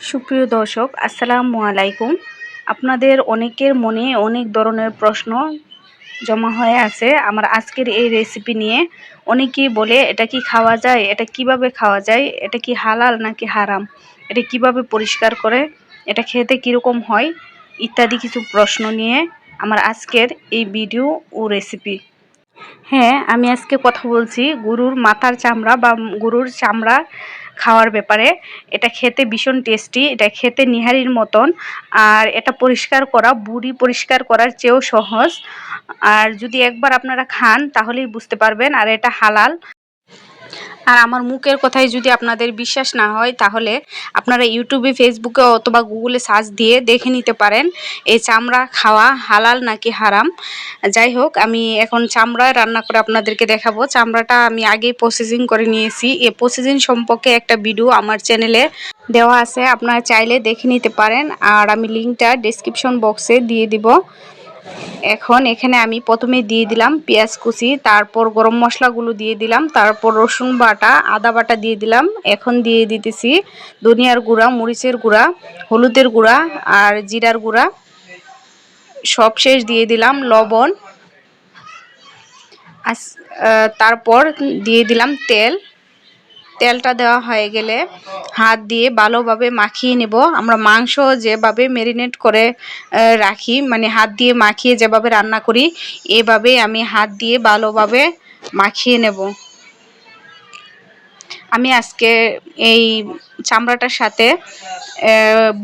সুপ্রিয় দর্শক, আসসালামু আলাইকুম। আপনাদের অনেকের মনে অনেক ধরনের প্রশ্ন জমা হয়ে আছে। আমার আজকের এই রেসিপি নিয়ে অনেকেই বলে, এটা কি খাওয়া যায়? এটা কীভাবে খাওয়া যায়? এটা কি হালাল নাকি হারাম? এটা কীভাবে পরিষ্কার করে? এটা খেতে কীরকম হয়? ইত্যাদি কিছু প্রশ্ন নিয়ে আমার আজকের এই ভিডিও ও রেসিপি হ্যাঁ আমি আজকে কথা বলছি গরুর মাথার চামড়া বা গরুর চামড়া খাওয়ার ব্যাপারে। এটা খেতে ভীষণ টেস্টি এটা খেতে নিহারির মতন। আর এটা পরিষ্কার করা, বুড়ি পরিষ্কার করার চেয়েও সহজ। আর যদি একবার আপনারা খান, তাহলেই বুঝতে পারবেন। আর এটা হালাল। আর আমার মুখের কথায় যদি আপনাদের বিশ্বাস না হয়, তাহলে আপনারা ইউটিউবে, ফেসবুকে অথবা গুগলে সার্চ দিয়ে দেখে নিতে পারেন এই চামড়া খাওয়া হালাল নাকি হারাম। যাই হোক, আমি এখন চামড়া রান্না করে আপনাদেরকে দেখাবো। চামড়াটা আমি আগেই প্রসেসিং করে নিয়েছি। এ প্রসেসিং সম্পর্কে একটা ভিডিও আমার চ্যানেলে দেওয়া আছে। আপনারা চাইলে দেখে নিতে পারেন। আর আমি লিঙ্কটা ডিসক্রিপশন বক্সে দিয়ে দিব। এখন এখানে আমি প্রথমে দিয়ে দিলাম পেঁয়াজ কুচি, তারপর গরম মশলাগুলো দিয়ে দিলাম, তারপর রসুন বাটা, আদা বাটা দিয়ে দিলাম। এখন দিয়ে দিতেছি ধনিয়ার গুঁড়া, মরিচের গুঁড়া, হলুদের গুঁড়া আর জিরার গুঁড়া। সব শেষ দিয়ে দিলাম লবণ। তারপর দিয়ে দিলাম তেল। তেলটা দেওয়া হয়ে গেলে হাত দিয়ে ভালোভাবে মাখিয়ে নেব। আমরা মাংস যেভাবে মেরিনেট করে রাখি মানে হাত দিয়ে মাখিয়ে যেভাবে রান্না করি, এভাবে আমি হাত দিয়ে ভালোভাবে মাখিয়ে নেব। আমি আজকে এই চামড়াটার সাথে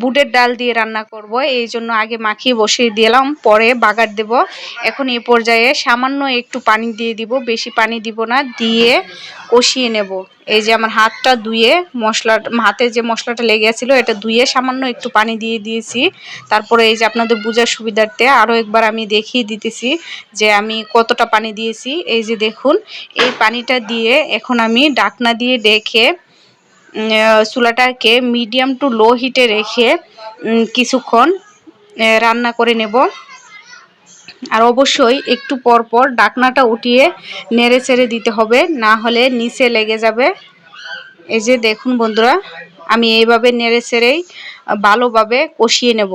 বুটের ডাল দিয়ে রান্না করব। এই জন্য আগে মাখিয়ে বসিয়ে দিলাম, পরে বাগার দেব। এখন এ পর্যায়ে সামান্য একটু পানি দিয়ে দিব, বেশি পানি দিব না, দিয়ে কষিয়ে নেব। এই যে আমার হাতটা ধুয়ে মশলা, হাতে যে মশলাটা লেগে গেছিল এটা ধুয়ে সামান্য একটু পানি দিয়ে দিয়েছি। তারপরে এই যে আপনাদের বোঝার সুবিধার্থে আরও একবার আমি দেখিয়ে দিতেছি যে আমি কতটা পানি দিয়েছি। এই যে দেখুন, এই পানিটা দিয়ে এখন আমি ডাকনা দিয়ে ডেকে চুলাটাকে মিডিয়াম টু লো হিটে রেখে কিছুক্ষণ রান্না করে নেব। আর অবশ্যই একটু পর পর ডাকনাটা উঠিয়ে নেড়ে ছেড়ে দিতে হবে, না হলে নিচে লেগে যাবে। এই যে দেখুন বন্ধুরা, আমি এইভাবে নেড়ে ছেড়েই ভালোভাবে কষিয়ে নেব।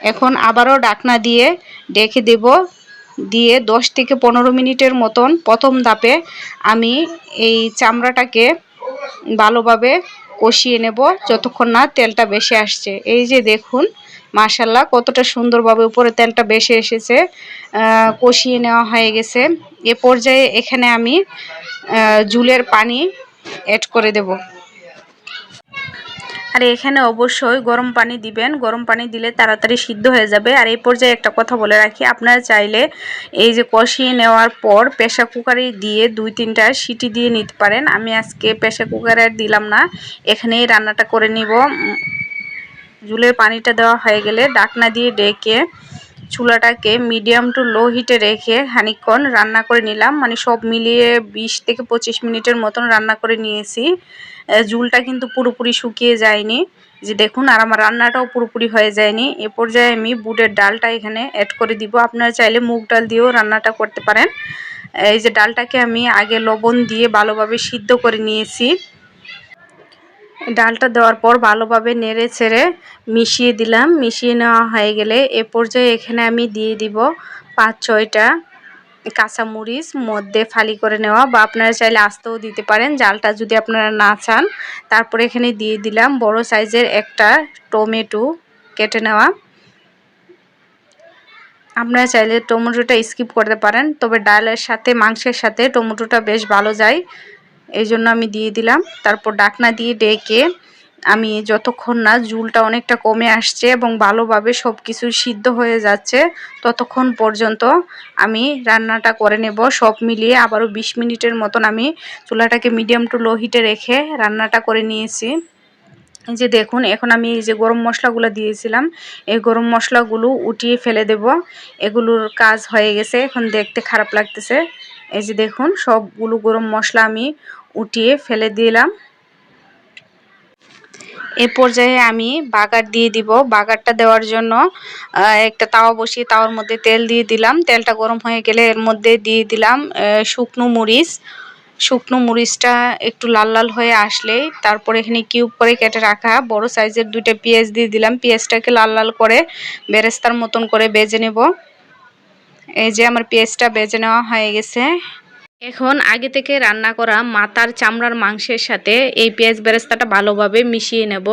এখন আবারও ডাকনা দিয়ে ডেকে দেব। দিয়ে দশ থেকে পনেরো মিনিটের মতন প্রথম ধাপে আমি এই চামড়াটাকে ভালোভাবে কষিয়ে নেব যতক্ষণ না তেলটা বেশি আসছে। এই যে দেখুন মাশাল্লাহ কতটা সুন্দরভাবে উপরে তেলটা বেশি এসেছে কষিয়ে নেওয়া হয়ে গেছে। এ পর্যায়ে এখানে আমি জুলের পানি অ্যাড করে দেব। আর এখানে অবশ্যই গরম পানি দিবেন। গরম পানি দিলে তাড়াতাড়ি সিদ্ধ হয়ে যাবে। আর এই পর্যায়ে একটা কথা বলে রাখি, আপনারা চাইলে এই যে কষিয়ে নেওয়ার পর প্রেশার কুকারে দিয়ে দুই তিনটা সিটি দিয়ে নিতে পারেন। আমি আজকে প্রেশার কুকারে দিলাম না, এখানেই রান্নাটা করে নিব। জুলের পানিটা দেওয়া হয়ে গেলে ডাকনা দিয়ে ডেকে চুলাটাকে মিডিয়াম টু লো হিটে রেখে খানিকক্ষণ রান্না করে নিলাম। মানে সব মিলিয়ে বিশ থেকে পঁচিশ মিনিটের মতন রান্না করে নিয়েছি। জুলটা কিন্তু পুরোপুরি শুকিয়ে যায়নি। যে দেখুন, আর আমার রান্নাটাও পুরোপুরি হয়ে যায়নি। এ পর্যায়ে আমি বুটের ডালটা এখানে অ্যাড করে দিব। আপনারা চাইলে মুগ ডাল দিয়েও রান্নাটা করতে পারেন। এই যে ডালটাকে আমি আগে লবণ দিয়ে ভালোভাবে সিদ্ধ করে নিয়েছি। ডালটা দেওয়ার পর ভালোভাবে নেড়ে ছেড়ে মিশিয়ে দিলাম। মিশিয়ে নেওয়া হয়ে গেলে এ পর্যায়ে এখানে আমি দিয়ে দিব পাঁচ, ছয়টা কাঁচামরিচ, মধ্যে ফালি করে নেওয়া বা আপনারা চাইলে আস্তেও দিতে পারেন, জালটা যদি আপনারা না চান। তারপরে এখানে দিয়ে দিলাম বড় সাইজের একটা টমেটো কেটে নেওয়া। আপনারা চাইলে টমেটোটা স্কিপ করতে পারেন, তবে ডালের সাথে, মাংসের সাথে টমেটোটা বেশ ভালো যায়। এই জন্য আমি দিয়ে দিলাম। তারপর ডাকনা দিয়ে ডেকে আমি যতক্ষণ না জুলটা অনেকটা কমে আসছে এবং ভালোভাবে সব কিছু সিদ্ধ হয়ে যাচ্ছে, ততক্ষণ পর্যন্ত আমি রান্নাটা করে নেব। সব মিলিয়ে আবারও বিশ মিনিটের মতন আমি চুলাটাকে মিডিয়াম টু লো হিটে রেখে রান্নাটা করে নিয়েছি। এই যে দেখুন, এখন আমি এই যে গরম মশলাগুলো দিয়েছিলাম, এই গরম মশলাগুলো উঠিয়ে ফেলে দেব। এগুলোর কাজ হয়ে গেছে, এখন দেখতে খারাপ লাগতেছে। এই যে দেখুন, সবগুলো গরম মশলা আমি উঠিয়ে ফেলে দিলাম। এ পর্যায়ে আমি বাগার দিয়ে দিব। বাগারটা দেওয়ার জন্য একটা তাওয়া বসিয়ে তাওয়ার মধ্যে তেল দিয়ে দিলাম। তেলটা গরম হয়ে গেলে এর মধ্যে দিয়ে দিলাম শুকনো মরিচ শুকনো মরিচটা একটু লাল লাল হয়ে আসলে তারপর এখানে কিউব করে কেটে রাখা, বড় সাইজের দুইটা পেঁয়াজ দিয়ে দিলাম। পেঁয়াজটাকে লাল লাল করে বেরেস্তার মতন করে বেজে নেব। এই যে আমার পেঁয়াজটা বেজে নেওয়া হয়ে গেছে। এখন আগে থেকে রান্না করা মাথার চামড়ার মাংসের সাথে এই পেঁয়াজ বেরেস্তাটা ভালোভাবে মিশিয়ে নেব।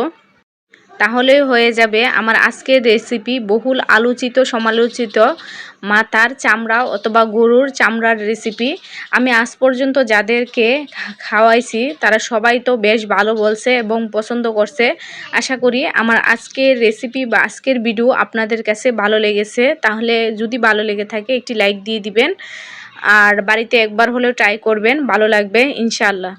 তাহলে হয়ে যাবে আমার আজকের রেসিপি বহুল আলোচিত, সমালোচিত মাথার চামড়া অথবা গরুর চামড়ার রেসিপি আমি আজ পর্যন্ত যাদেরকে খাওয়াইছি, তারা সবাই তো বেশ ভালো বলছে এবং পছন্দ করছে। আশা করি আমার আজকের রেসিপি বা আজকের ভিডিও আপনাদের কাছে ভালো লেগেছে। তাহলে যদি ভালো লেগে থাকে, একটি লাইক দিয়ে দিবেন। আর বাড়িতে একবার হলেও ট্রাই করবেন, ভালো লাগবে ইনশাল্লাহ